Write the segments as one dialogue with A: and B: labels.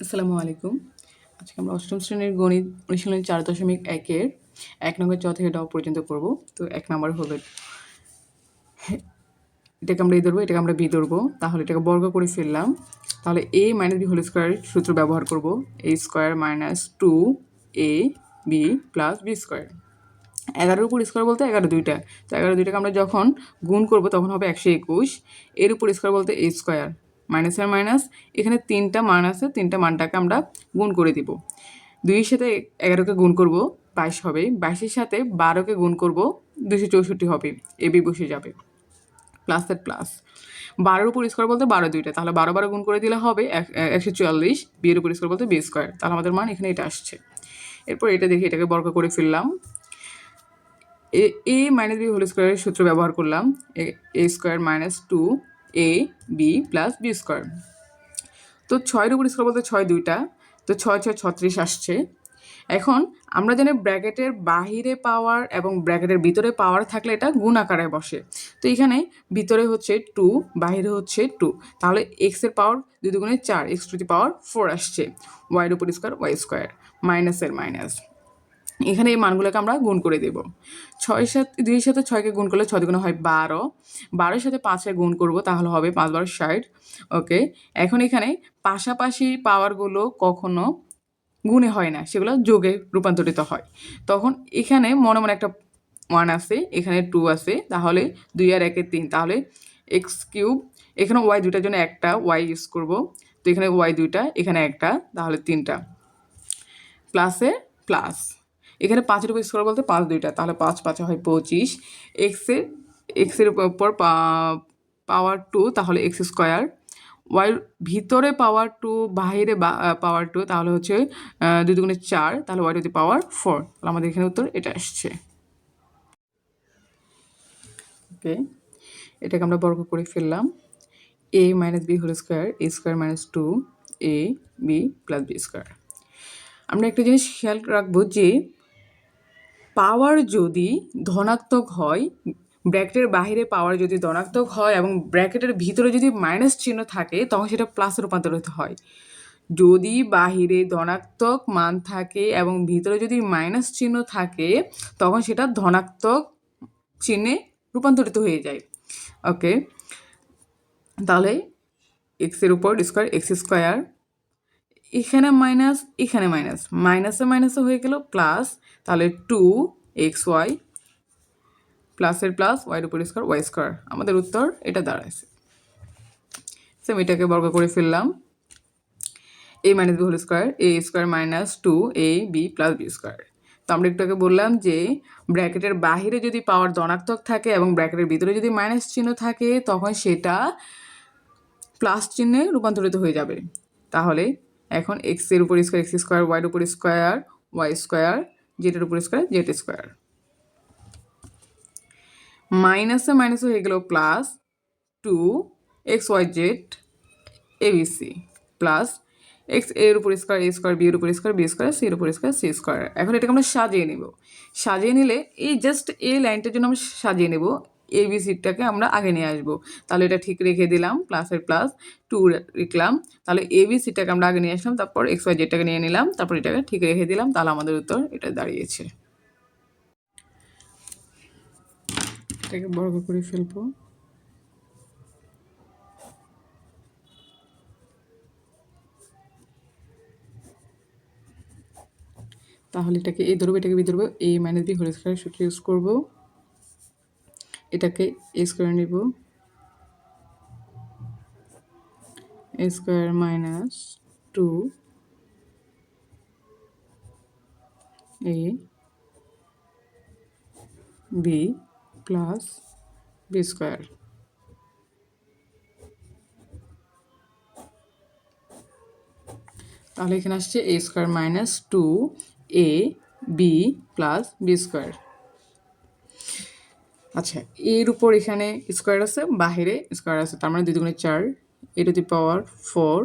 A: আসসালামু আলাইকুম। আজকে আমরা অষ্টম শ্রেণির গণিত অনুশীলনী চার দশমিক একের এক নম্বর চ থেকে ড পর্যন্ত করব। তো এক নম্বর হবে, এটাকে আমরা এ ধরবো, এটাকে আমরা বি ধরবো। তাহলে এটাকে বর্গ করে ফেললাম। তাহলে A minus B whole square সূত্র ব্যবহার করব। A square minus two A B plus B square এগারোর উপর স্কোয়ার বলতে এগারো দুইটা। তো এগারো দুইটাকে আমরা যখন গুণ করব তখন হবে একশো একুশ। এর উপর স্কোয়ার বলতে এ স্কোয়ার মাইনাসের মাইনাস, এখানে তিনটা মান আছে, তিনটা মানটাকে আমরা গুণ করে দিব। দুইয়ের সাথে এগারোকে গুণ করব, বাইশ হবে। বাইশের সাথে বারোকে গুণ করব দুশো চৌষট্টি হবে। এ, বি বসে যাবে। প্লাসের প্লাস। বারোর উপর স্কোয়ার বলতে বারো দুইটা, তাহলে বারো বারো গুণ করে দিলে হবে এক- একশো চুয়াল্লিশ। বিয়ের উপর স্কোয়ার বলতে বি স্কোয়ার তাহলে আমাদের মান এখানে এটা আসছে। এরপর এটা দেখি এটাকে বর্গ করে ফেললাম। A A minus B whole স্কোয়ারের সূত্র ব্যবহার করলাম। A square minus two A B plus B square তো ছয়ের উপর স্কোয়ার বলতে ছয় দুইটা, তো ছয় ছয়, ছত্রিশ আসছে। এখন আমরা জানি ব্র্যাকেটের বাহিরে পাওয়ার এবং ব্র্যাকেটের ভিতরে পাওয়ার থাকলে এটা গুণ আকারে বসে। তো এখানে ভিতরে হচ্ছে টু বাহিরে হচ্ছে টু তাহলে এক্সের পাওয়ার দুই দুগুণে চার এক্স টু পাওয়ার ফোর আসছে। ওয়াইয়ের উপর স্কোয়ার ওয়াই স্কোয়ার মাইনাসের মাইনাস এখানে এই মানগুলোকে আমরা গুণ করে দেব। ছয়ের সাথে দুইয়ের সাথে ছয়কে গুণ করলে ছয় দুগুণে হয় বারো। বারোর সাথে পাঁচে গুণ করব তাহলে হবে পাঁচ বারো ষাট। ওকে, এখন এখানে পাশাপাশি পাওয়ারগুলো কখনো গুণে হয় না, সেগুলো যোগে রূপান্তরিত হয়। তখন এখানে মনে মনে একটা ওয়ান আছে, এখানে টু আছে, তাহলে দুই আর একে তিন, তাহলে এক্স কিউব এখানে ওয়াই দুইটার জন্য একটা ওয়াই ইউজ করব। তো এখানে ওয়াই দুইটা, এখানে একটা, তাহলে তিনটা। প্লাসে প্লাস এখানে পাঁচের উপর স্কোয়ার বলতে পাঁচ দুইটা, তাহলে পাঁচ পাঁচে হয় পঁচিশ। এক্সের এক্সের উপর পাওয়ার টু তাহলে এক্স স্কোয়ার ওয়াইয়ের ভিতরে পাওয়ার টু বাহিরে পাওয়ার টু তাহলে হচ্ছে দুই দুগুণে চার, তাহলে ওয়াই টু পাওয়ার ফোর তাহলে আমাদের এখানে উত্তর এটা আসছে ওকে এটাকে আমরা বর্গ করে ফেললাম। A minus B whole square A square minus two A B plus B square আমরা একটা জিনিস খেয়াল রাখব যে পাওয়ার যদি ধনাত্মক হয়, ব্র্যাকেটের বাইরে পাওয়ার যদি ধনাত্মক হয় এবং ব্র্যাকেটের ভিতরে যদি মাইনাস চিহ্ন থাকে, তখন সেটা প্লাস রূপান্তরিত হয়। যদি বাহিরে ধনাত্মক মান থাকে এবং ভিতরে যদি মাইনাস চিহ্ন থাকে, তখন সেটা ধনাত্মক চিহ্নে রূপান্তরিত হয়ে যায়। ওকে তাহলে এক্সের উপর স্কোয়ার এক্স স্কোয়ার এখানে মাইনাস এখানে মাইনাস মাইনাসে মাইনাসে হয়ে গেল প্লাস তাহলে টু এক্স ওয়াই প্লাসের প্লাস ওয়াইয়ের উপর স্কোয়ার ওয়াই স্কোয়ার আমাদের উত্তর এটা দাঁড়াইছে। সেম এটাকে বর্গ করে ফেললাম। A minus b whole square a square minus two a b plus b square তো আমরা একটু আগে বললাম যে ব্র্যাকেটের বাহিরে যদি পাওয়ার ধনাত্মক থাকে এবং ব্র্যাকেটের ভিতরে যদি মাইনাস চিহ্ন থাকে, তখন সেটা প্লাস চিহ্নে রূপান্তরিত হয়ে যাবে। তাহলে এখন এক্সের উপর স্কোয়ার এক্স স্কোয়ার ওয়াইয়ের উপর স্কোয়ার ওয়াই স্কোয়ার জেডের উপর স্কোয়ার জেড স্কোয়ার মাইনাসে মাইনাসে হয়ে গেল plus two x y z abc plus এক্সের উপর স্কোয়ার এ স্কোয়ার বি এর উপর স্কোয়ার বি স্কোয়ার সি এর উপর স্কোয়ার সি স্কোয়ার এখন এটাকে আমরা সাজিয়ে নেব। সাজিয়ে নিলে এই জাস্ট এই লাইনটার জন্য আমরা সাজিয়ে নেব। এ বি সিটাকে আমরা আগে নিয়ে আসব। তাহলে এটা ঠিক রেখে দিলাম প্লাসের প্লাস টু লিখলাম। তাহলে এ বি সিটাকে আমরা আগে নিয়ে আসলাম, তারপর এক্স ওয়াই জেডটাকে নিয়ে নিলাম, তারপর এটাকে ঠিক রেখে দিলাম, তাহলে আমাদের উত্তর এটা দাঁড়িয়েছে। এটাকে বর্গ করে ফেলব। তাহলে এটাকে এ ধরবো, এটাকে বি ধরবো a minus b whole square সূত্র ইউজ করব। এটাকে স্কোয়ার নিব। A square minus two a b plus b square তাহলে এখানে আসছে a square minus two a b plus b square আচ্ছা এর উপর এখানে স্কোয়ার আছে, বাহিরে স্কোয়ার আছে, তার মানে দুই দুগুণে চার a to the power four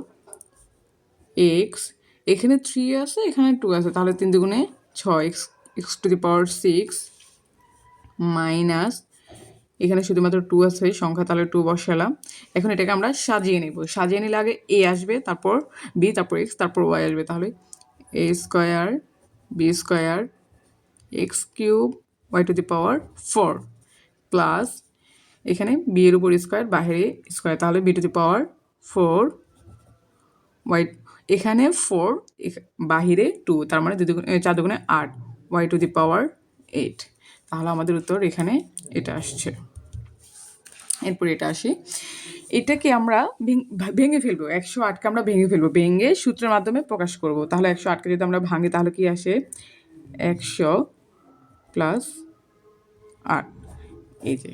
A: x এখানে থ্রি আছে, এখানে টু আছে, তাহলে তিন দুগুণে ছয় x x to the power six minus এখানে শুধুমাত্র টু আছে, সংখ্যা তাহলে টু বসালাম, এখন এটাকে আমরা সাজিয়ে নেব, সাজিয়ে নিলে আগে এ আসবে, তারপর বি তারপর এক্স তারপর ওয়াই আসবে, তাহলে a square b square x cube y to the power four plus এখানে বি এর উপর স্কোয়ার বাহিরে স্কোয়ার তাহলে b to the power four y এখানে ফোর বাহিরে টু তার মানে দুই চার দুগুণে আট y to the power eight তাহলে আমাদের উত্তর এখানে এটা আসছে। এরপর এটা আসি। এটাকে আমরা ভেঙে ফেলব, একশো আটকে আমরা ভেঙে ফেলব, ভেঙে সূত্রের মাধ্যমে প্রকাশ করব, তাহলে একশো আটকে যদি আমরা ভাঙি তাহলে কি আসে? একশো প্লাস আট। এই যে,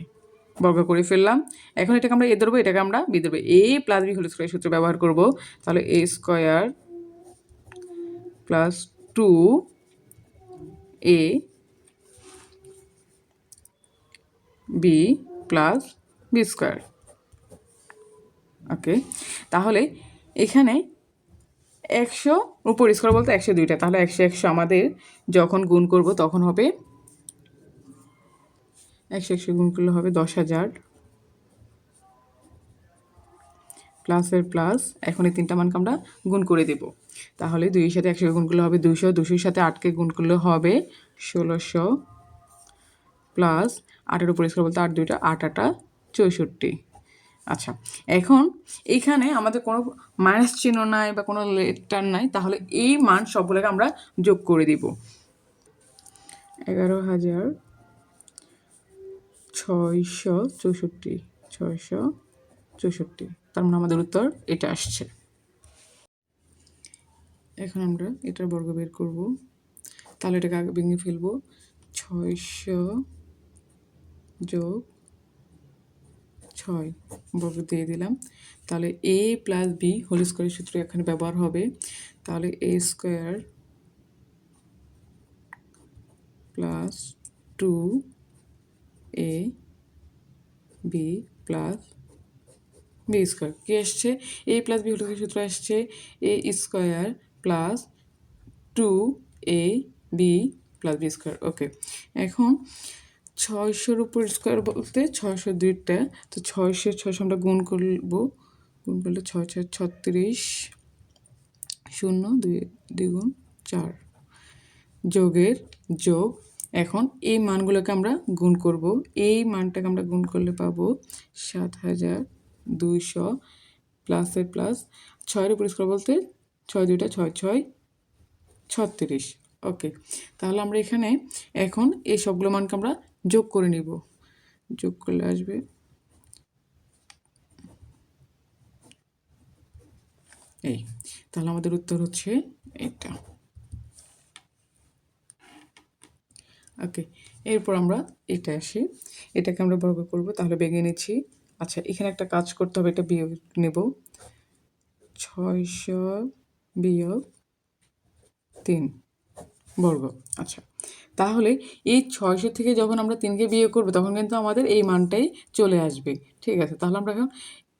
A: বর্গ করে ফেললাম। এখন এটাকে আমরা এ ধরবো, এটাকে আমরা বি ধরবো। A plus b whole square সূত্র ব্যবহার করব। তাহলে a square plus two a b plus b square okay তাহলে এখানে একশো, উপর স্কোয়ার বলতে একশো দুইটা। তাহলে একশো একশো আমাদের যখন গুণ করব তখন হবে একশো একশো গুণ করলে হবে দশ হাজার। প্লাসের প্লাস এখন এই তিনটা মানকে আমরা গুণ করে দেব। তাহলে দুইয়ের সাথে একশো গুণ করলে হবে দুইশো দুশোর সাথে আটকে গুণ করলে হবে ষোলোশো। প্লাস আটের উপর স্কোয়ার বলতে আট, দুইটা, আট, আটা চৌষট্টি। আচ্ছা এখন এইখানে আমাদের কোনো মাইনাস চিহ্ন নাই বা কোনো লেটার নাই, তাহলে এই মান সবগুলোকে আমরা যোগ করে দিব। এগারো হাজার ছয়শো চৌষট্টি ছয়শো চৌষট্টি। তার মানে আমাদের উত্তর এটা আসছে। এখন আমরা এটার বর্গ বের করব। তাহলে এটাকে আগে ভেঙে ফেলব। ছয়শো যোগ ছয়, বর্গ দিয়ে দিলাম। তাহলে এ প্লাস বি হোল স্কোয়ারের সূত্র এখানে ব্যবহার হবে। তাহলে a square plus two a b plus b square কী আসছে? এ প্লাস বি হোল সূত্র আসছে? A square plus two a b plus b square okay এখন ছয়শোর উপর স্কোয়ার বলতে ছয়শো দুইটা। তো ছয়শো ছয়শো আমরা গুণ করব। গুণ করলে ছয় ছয়, ছত্রিশ, শূন্য, দুই দ্বিগুণ চার। যোগের যোগ এখন এই মানগুলোকে আমরা গুণ করব। এই মানটাকে আমরা গুণ করলে পাবো সাত হাজার দুইশো প্লাসের প্লাস ছয়ের উপর স্কোয়ার বলতে ছয় দুইটা ছয় ছয় ছত্রিশ। ওকে, তাহলে আমরা এখানে এখন এই সবগুলো মানকে আমরা যোগ করে নিব। যোগ করলে আসবে এই। তাহলে আমাদের উত্তর হচ্ছে এটা। ওকে, এরপর আমরা এটা আসি। এটাকে আমরা বর্গ করব, তাহলে বেগে নিচ্ছি। আচ্ছা এখানে একটা কাজ করতে হবে, এটা বিয়োগ নেব। ছয়শো বিয়োগ তিন, বর্গ। আচ্ছা তাহলে এই ছয়শো থেকে যখন আমরা তিনকে বিয়োগ করব, তখন কিন্তু আমাদের এই মানটাই চলে আসবে। ঠিক আছে, তাহলে আমরা এখন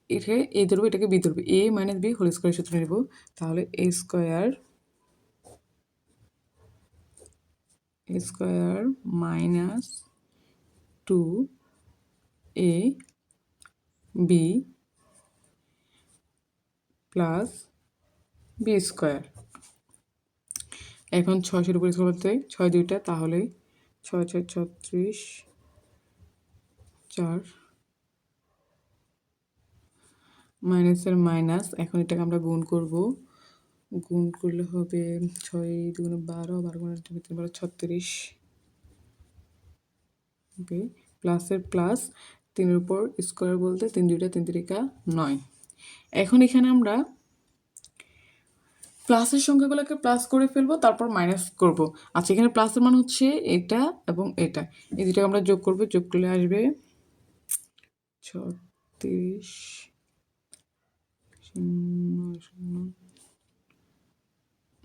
A: এটাকে এ ধরবো, এটাকে বি ধরবো। A minus b whole square সূত্র নেব। তাহলে a square a square minus two a b plus b square এখন ছয়শোর উপরে স্কোয়ার বলতে, ছয় দুইটা, তাহলে ছয় ছয়, ছত্রিশ, চার মাইনাসের মাইনাস এখন এটাকে আমরা গুণ করব গুণ করলে হবে ছয় দুগুণে বারো বারো গুণে তিন বারো, ছত্রিশ। ওকে প্লাসের প্লাস তিনের উপর স্কোয়ার বলতে তিন দুইটা, তিন তিরিকা নয়। এখন এখানে আমরা প্লাসের সংখ্যাগুলোকে প্লাস করে ফেলব, তারপর মাইনাস করব। আচ্ছা এখানে প্লাসের মান হচ্ছে এটা এবং এটা। এই দুটাকে আমরা যোগ করব, যোগ করলে আসবে ছত্রিশ, শূন্য শূন্য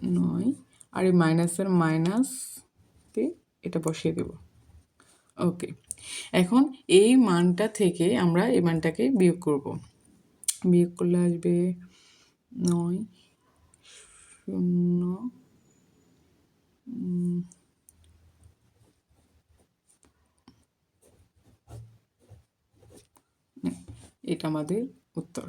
A: নয়, আর এই মাইনাসের মাইনাসকে এটা বসিয়ে দেব। ওকে, এখন এই মানটা থেকে আমরা এই মানটাকে বিয়োগ করব। বিয়োগ করলে আসবে নয়, শূন্য এটা আমাদের উত্তর।